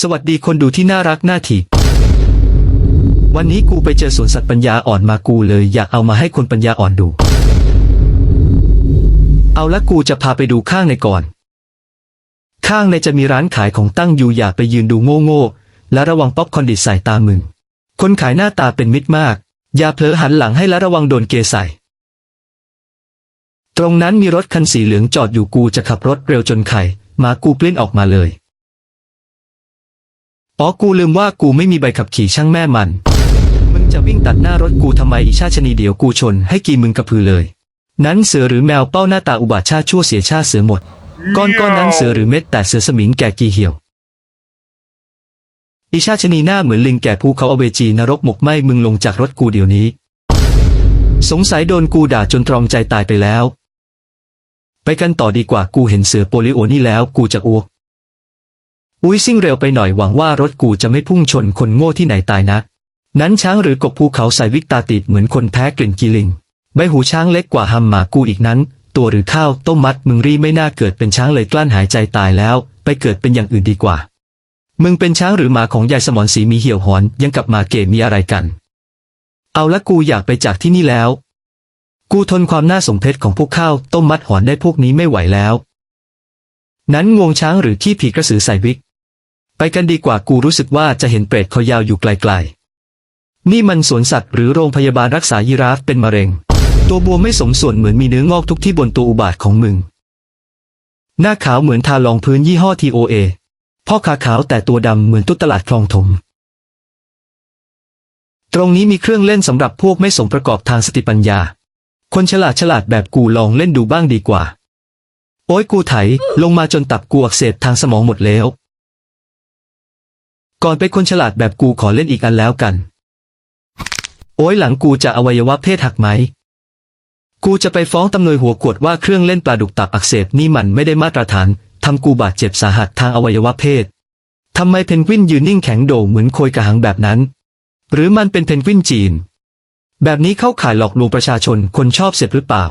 สวัสดีคนดูที่น่ารักน่าถีบวันนี้กูไปเจอสวนสัตว์ปัญญาอ่อนมากูเลยอยากเอามาให้คนปัญญาอ่อนดู เอาละกูจะพาไปดูข้างในก่อน ข้างในจะมีร้านขายของตั้งอยู่อย่าไปยืนดูโง่โง่ๆและระวังป๊อปคอนดิดใส่ตามึง คนขายหน้าตาเป็นมิตรมาก อย่าเผลอหันหลังให้และระวังโดนเกใส่ ตรงนั้นมีรถคันสีเหลืองจอดอยู่กูจะขับรถเร็วจนไข่มากูปลิ้นออกมาเลย อ๋อกูลืมว่ากูไม่มีใบขับขี่ช่างแม่มัน มึงจะวิ่งตัดหน้ารถกูทำไมอีชาชนีเดียวกูชนให้กีมึงกระพือเลย นั้นเสือหรือแมวเป้าหน้าตาอุบาทชาชั่วเสียชาเสือหมด ก้อนก้อนนั้นเสือหรือเม็ดแต่เสือสมิงแก่กีเหี่ยว อีชาชนีหน้าเหมือนลิงแก่ภูเขาอเวจีนรกหมกไหมมึงลงจากรถกูเดี๋ยวนี้ สงสัยโดนกูด่าจนตรอมใจตายไปแล้ว ไปกันต่อดีกว่ากูเห็นเสือโปลิโอนี่แล้วกูจะอ้วก อุ้ยซิ่งเร็วไปหน่อยหวังว่ารถกูจะไม่พุ่งชนคนโง่ที่ไหนตายนะ นั้นช้างหรือกบภูเขาใส่วิกตาติดเหมือนคนแพ้กลิ่นกีลิง ใบหูช้างเล็กกว่าฮัมหมากูอีกนั้น ตัวหรือข้าวต้มมัดมึงรีไม่น่าเกิดเป็นช้างเลยกลั้นหายใจตายแล้ว ไปเกิดเป็นอย่างอื่นดีกว่า มึงเป็นช้างหรือหมาของยายสมรศรีมีเหี่ยวหอนยังกับหมาเก๋มีอะไรกัน เอาละกูอยากไปจากที่นี่แล้ว กูทนความน่าสมเพชของพวกข้าวต้มมัดหอนได้พวกนี้ไม่ไหวแล้ว นั้นงวงช้างหรือขี้ผีกระสือใส่วิก ไปกันดีกว่ากูรู้สึกว่าจะเห็นเปรตคอยาวอยู่ไกลๆ นี่มันสวนสัตว์หรือโรงพยาบาลรักษายีราฟเป็นมะเร็ง ตัวบวมไม่สมส่วนเหมือนมีเนื้องอกทุกที่บนตัวอุบาทของมึง หน้าขาวเหมือนทารองพื้นยี่ห้อ TOA พ่อขาขาวแต่ตัวดำเหมือนตุ๊ตลาดคลองถม ตรงนี้มีเครื่องเล่นสำหรับพวกไม่สมประกอบทางสติปัญญา คนฉลาดฉลาดแบบกูลองเล่นดูบ้างดีกว่า โอ้ยกูไถลงมาจนตับกูอักเสบทางสมองหมดแล้ว ก่อนไปนคนฉลาดแบบกูขอเล่นอีกอันแล้วกัน โอ้ยหลังกูจะอวัยวะเพศหักไหม กูจะไปฟ้องตำรวจหัวขวดว่าเครื่องเล่นปลาดุกตับอักเสบนี่มันไม่ได้มาตรฐานทำกูบาดเจ็บสาหัสทางอวัยวะเพศทำไมเพนกวินยืนนิ่งแข็งโดเหมือนโคยกระหังแบบนั้น หรือมันเป็นเพนกวินจีน แบบนี้เข้าข่ายหลอกลวงประชาชนคนชอบเสพหรือเปล่า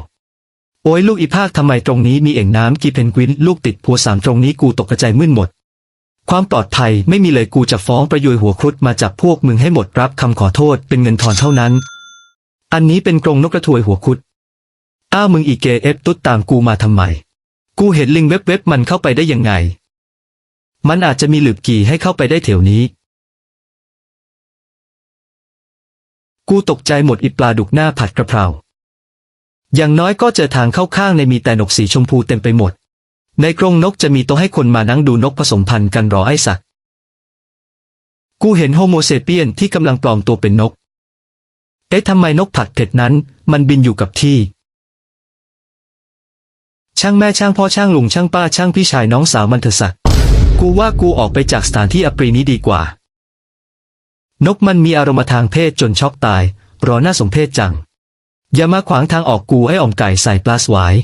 โอ้ยลูกอีภาคทำไมตรงนี้มีเอ่งน้ำกีเพนกวิน ลูกติดพัวสามตรงนี้กูตกกระจายมึนหมด ความปลอดภัยไม่มีเลยกูจะฟ้องประยุยหัวครุฑมาจับพวกมึงให้หมดรับคำขอโทษเป็นเงินทอนเท่านั้น อันนี้เป็นกรงนกกระทวยหัวครุฑอ้าวมึงอีเกเอฟตุ๊ดตามกูมาทำไม กูเห็นลิงเว็บเว็บมันเข้าไปได้ยังไง มันอาจจะมีหลืบกี่ให้เข้าไปได้แถวนี้ กูตกใจหมดอีปลาดุกหน้าผัดกระเพรา อย่างน้อยก็เจอทางเข้าข้างในมีแต่นกสีชมพูเต็มไปหมด ในกรงนกจะมีโต๊ะให้คนมานั่งดูนกผสมพันธุ์กันรอไอ้สัก กูเห็นโฮโมเซเปียนที่กำลังปลอมตัวเป็นนก เอ๊ะทำไมนกผัดเผ็ดนั้น มันบินอยู่กับที่ ช่างแม่ช่างพ่อช่างลุงช่างป้าช่างพี่ชายน้องสาวมันเถอะสัก กูว่ากูออกไปจากสถานที่อปรีนี้ดีกว่า นกมันมีอารมณ์ทางเพศจนช็อกตาย รอหน้าสมเพศจัง อย่ามาขวางทางออกกูให้อ่อมไก่ใส่ปลาสวาย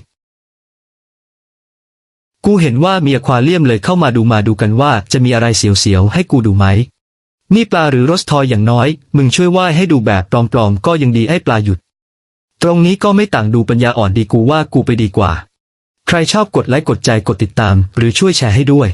กูเห็นว่ามีอควาเลียมเลยเข้ามาดูมาดูกันว่าจะมีอะไรเสียวๆให้กูดูไหม นี่ปลาหรือรสทอยอย่างน้อย มึงช่วยว่ายให้ดูแบบปลอมๆก็ยังดีให้ปลาหยุด ตรงนี้ก็ไม่ต่างดูปัญญาอ่อนดีกูว่ากูไปดีกว่า ใครชอบกดไลค์กดใจกดติดตาม หรือช่วยแชร์ให้ด้วย